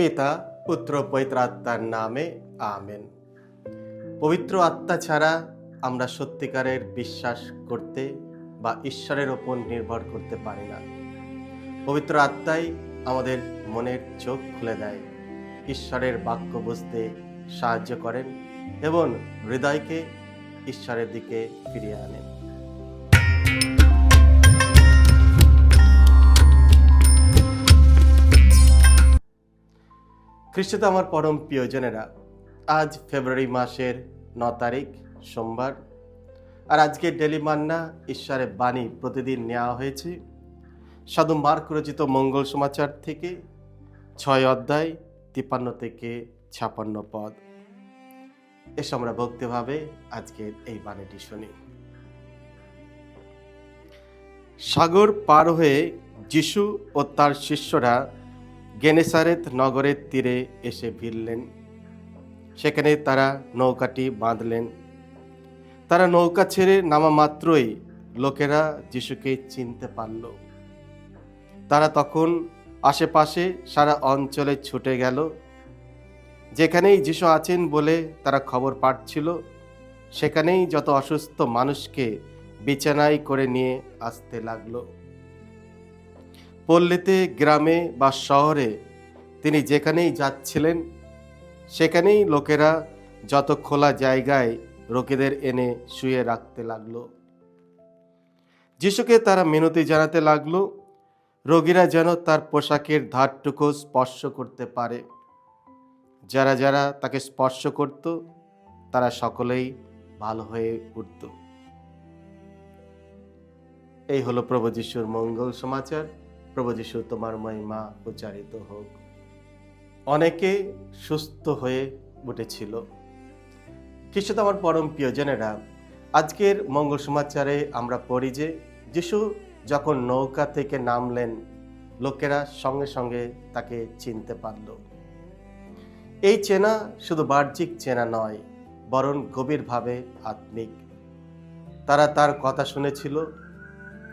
পিতা, পুত্র পবিত্র আত্মার নামে, আমেন। পবিত্র আত্মা ছাড়া আমরা সত্যিকারের বিশ্বাস করতে বা ঈশ্বরের ওপর নির্ভর করতে পারি না। পবিত্র আত্মাই আমাদের মনের চোখ খুলে দেয়, ঈশ্বরের বাক্য বুঝতে সাহায্য করেন এবং হৃদয়কে ঈশ্বরের দিকে ফিরিয়ে আনেন। খ্রিস্টতে আমার পরম প্রিয়জনেরা, আজ ফেব্রুয়ারি মাসের ন তারিখ, সোমবার। আর আজকে ডেলি মান্না, ঈশ্বরের বাণী প্রতিদিন নেওয়া হয়েছে। সাধু মার্ক রচিত মঙ্গল সমাচার থেকে, ছয় অধ্যায়, তিপ্পান্ন থেকে ছাপান্ন পদ। এসে আমরা ভক্তিভাবে আজকের এই বাণীটি শুনি। সাগর পার হয়ে যিশু ও তার শিষ্যরা গেনেসারেত নগরের তীরে এসে ভিড়লেন। সেখানে তারা নৌকাটি বাঁধলেন। তারা নৌকা ছেড়ে নামা মাত্রই লোকেরা যিশুকে চিনতে পারল। তারা তখন আশেপাশে সারা অঞ্চলে ছুটে গেল। যেখানেই যিশু আছেন বলে তারা খবর পাচ্ছিল, সেখানেই যত অসুস্থ মানুষকে বিছানায় করে নিয়ে আসতে লাগল। পল্লীতে, গ্রামে বা শহরে তিনি যেখানেই যাচ্ছিলেন, সেখানেই লোকেরা যত খোলা জায়গায় রোগীদের এনে শুয়ে রাখতে লাগল। যিশুকে তারা মিনতি জানাতে লাগল, রোগীরা যেন তার পোশাকের ধারটুকু স্পর্শ করতে পারে। যারা যারা তাকে স্পর্শ করত, তারা সকলেই ভালো হয়ে উঠত। এই হলো প্রভু যিশুর মঙ্গল সমাচার। প্রভু যিশু, তোমার মহিমা উচ্চারিত হোক। অনেকে সুস্থ হয়ে উঠেছিল। খ্রিস্ট আমার পরম প্রিয় প্রিয়জনেরা আজকের মঙ্গল সমাচারে আমরা পড়ি যে যিশু যখন নৌকা থেকে নামলেন, লোকেরা সঙ্গে সঙ্গে তাকে চিনতে পারল। এই চেনা শুধু বাহ্যিক চেনা নয়, বরং গভীরভাবে আত্মিক। তারা তার কথা শুনেছিল,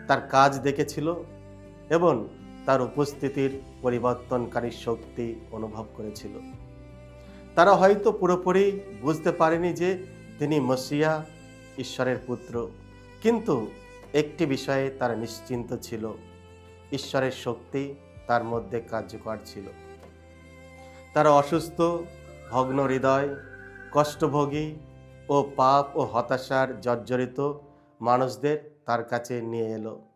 তার কাজ দেখেছিল এবং তার উপস্থিতির পরিবর্তনকারী শক্তি অনুভব করেছিল। তারা হয়তো পুরোপুরি বুঝতে পারেনি যে তিনি মসিয়া, ঈশ্বরের পুত্র। কিন্তু একটি বিষয়ে তারা নিশ্চিন্ত ছিল, ঈশ্বরের শক্তি তার মধ্যে কার্যকর ছিল। তারা অসুস্থ, ভগ্ন হৃদয়, কষ্টভোগী ও পাপ ও হতাশার জর্জরিত মানুষদের তার কাছে নিয়ে এলো।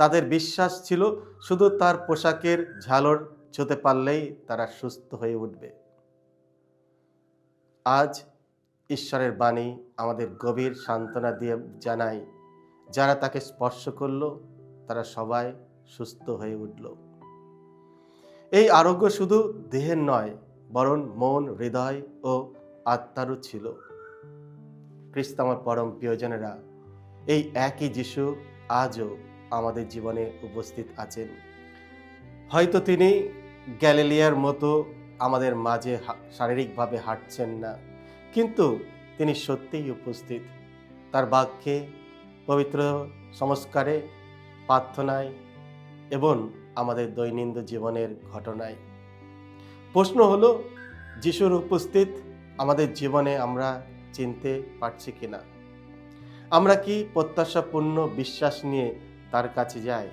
তাদের বিশ্বাস ছিল শুধু তার পোশাকের ঝালর ছুতে পারলেই তারা সুস্থ হয়ে উঠবে। আজ ঈশ্বরের বাণী আমাদের গভীর সান্ত্বনা দিয়ে জানায়, যারা তাকে স্পর্শ করল, তারা সবাই সুস্থ হয়ে উঠল। এই আরোগ্য শুধু দেহের নয়, বরং মন, হৃদয় ও আত্মারও ছিল। খ্রিস্ট আমার পরম প্রিয়জনেরা, এই একই যিশু আজও আমাদের জীবনে উপস্থিত আছেন। হয়তো তিনি গ্যালিলিয়ার মতো আমাদের মাঝে শারীরিকভাবে হাঁটছেন না, কিন্তু তিনি সত্যিই উপস্থিত। তার বাক্যে পবিত্র সংস্কারে, প্রার্থনায় এবং আমাদের দৈনন্দিন জীবনের ঘটনায়। প্রশ্ন হলো, যিশুর উপস্থিত আমাদের জীবনে আমরা চিনতে পারছি কিনা? আমরা কি প্রত্যাশাপূর্ণ বিশ্বাস নিয়ে তার কাছে যাই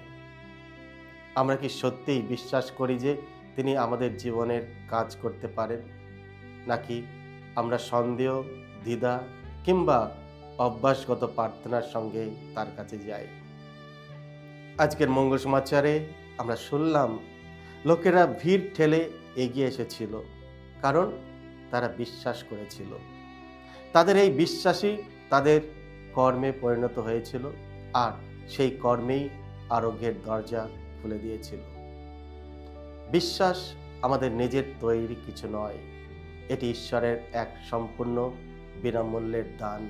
আমরা কি সত্যিই বিশ্বাস করি যে তিনি আমাদের জীবনের কাজ করতে পারেন? নাকি আমরা সন্দেহ, দ্বিধা কিংবা অভ্যাসগত প্রার্থনার সঙ্গে তার কাছে যাই? আজকের মঙ্গল সমাচারে আমরা শুনলাম, লোকেরা ভিড় ঠেলে এগিয়ে এসেছিল, কারণ তারা বিশ্বাস করেছিল। তাদের এই বিশ্বাসই তাদের কর্মে পরিণত হয়েছিল। আর সেই কর্মেই আরোগ্যের দরজা খুলে দিয়েছিল। বিশ্বাস আমাদের নিজের তৈরি কিছু নয়। এটি ঈশ্বরের এক সম্পূর্ণ বিনামূল্যের দান,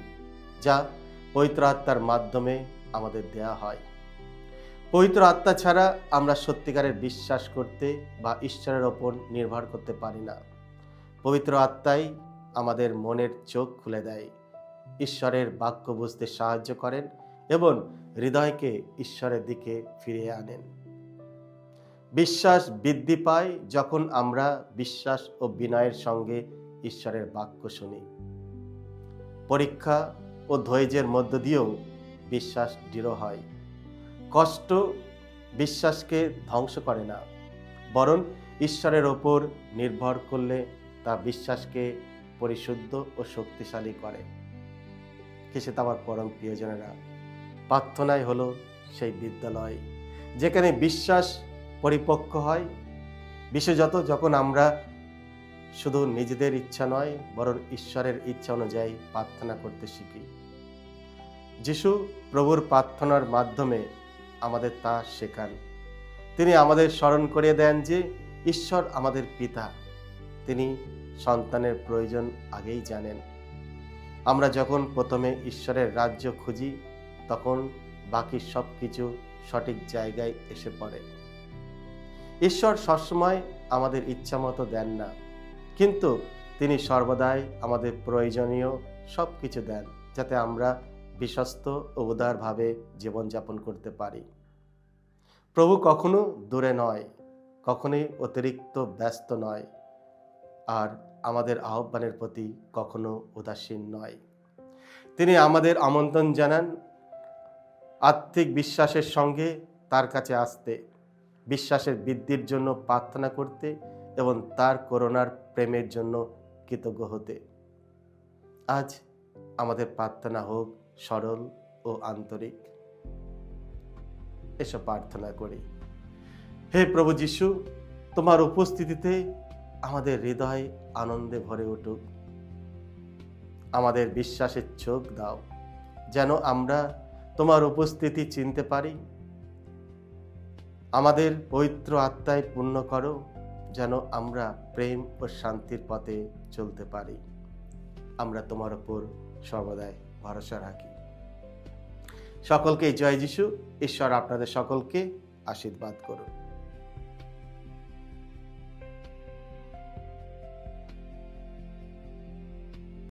যা পবিত্র আত্মার মাধ্যমে আমাদের দেয়া হয়। পবিত্র আত্মা ছাড়া আমরা সত্যিকারের বিশ্বাস করতে বা ঈশ্বরের ওপর নির্ভর করতে পারি না। পবিত্র আত্মাই আমাদের মনের চোখ খুলে দেয়। ঈশ্বরের বাক্য বুঝতে সাহায্য করেন এবং হৃদয়কে ঈশ্বরের দিকে ফিরিয়ে আনেন। বিশ্বাস বৃদ্ধি পায় যখন আমরা বিশ্বাস ও বিনয়ের সঙ্গে ঈশ্বরের বাক্য শুনি। পরীক্ষা ও ধৈর্যের মধ্য দিয়েও বিশ্বাস দৃঢ় হয়। কষ্ট বিশ্বাসকে ধ্বংস করে না, বরং ঈশ্বরের ওপর নির্ভর করলে তা বিশ্বাসকে পরিশুদ্ধ ও শক্তিশালী করে। কিসে আমার পরম প্রিয়জনেরা প্রার্থনাই হলো সেই বিদ্যালয়। যেখানে বিশ্বাস পরিপক্ক হয়। বিশেষত যখন আমরা শুধু নিজেদের ইচ্ছা নয়, বরং ঈশ্বরের ইচ্ছা অনুযায়ী প্রার্থনা করতে শিখি। যিশু প্রভুর প্রার্থনার মাধ্যমে আমাদের তা শেখান। তিনি আমাদের স্মরণ করিয়ে দেন যে ঈশ্বর আমাদের পিতা। তিনি সন্তানের প্রয়োজন আগেই জানেন। আমরা যখন প্রথমে ঈশ্বরের রাজ্য খুঁজি তখন বাকি সব কিছু সঠিক জায়গায় এসে পড়ে। ঈশ্বর সবসময় আমাদের ইচ্ছা মতো দেন না, কিন্তু তিনি সর্বদাই আমাদের প্রয়োজনীয় সব কিছু দেন, যাতে আমরা বিশ্বস্ত ও উদারভাবে জীবনযাপন করতে পারি। প্রভু কখনো দূরে নয়, কখনোই অতিরিক্ত ব্যস্ত নয়, আর আমাদের আহ্বানের প্রতি কখনো উদাসীন নয়। তিনি আমাদের আমন্ত্রণ জানান আত্মিক বিশ্বাসের সঙ্গে তার কাছে আসতে, বিশ্বাসের বৃদ্ধির জন্য প্রার্থনা করতে এবং তার করোনার প্রেমের জন্য কৃতজ্ঞ হতে। আজ আমাদের প্রার্থনা হোক সরল ও আন্তরিক। এসব প্রার্থনা করি। হে প্রভু যিশু, তোমার উপস্থিতিতে আমাদের হৃদয় আনন্দে ভরে উঠুক। আমাদের বিশ্বাসের চোখ দাও, যেন আমরা তোমার উপস্থিতি চিনতে পারি। আমাদের পবিত্র আত্মায় পূর্ণ করো, যেন আমরা প্রেম ও শান্তির পথে চলতে পারি। আমরা তোমার ওপর সর্বদাই ভরসা রাখি। সকলকে জয় যিশু। ঈশ্বর আপনাদের সকলকে আশীর্বাদ করুন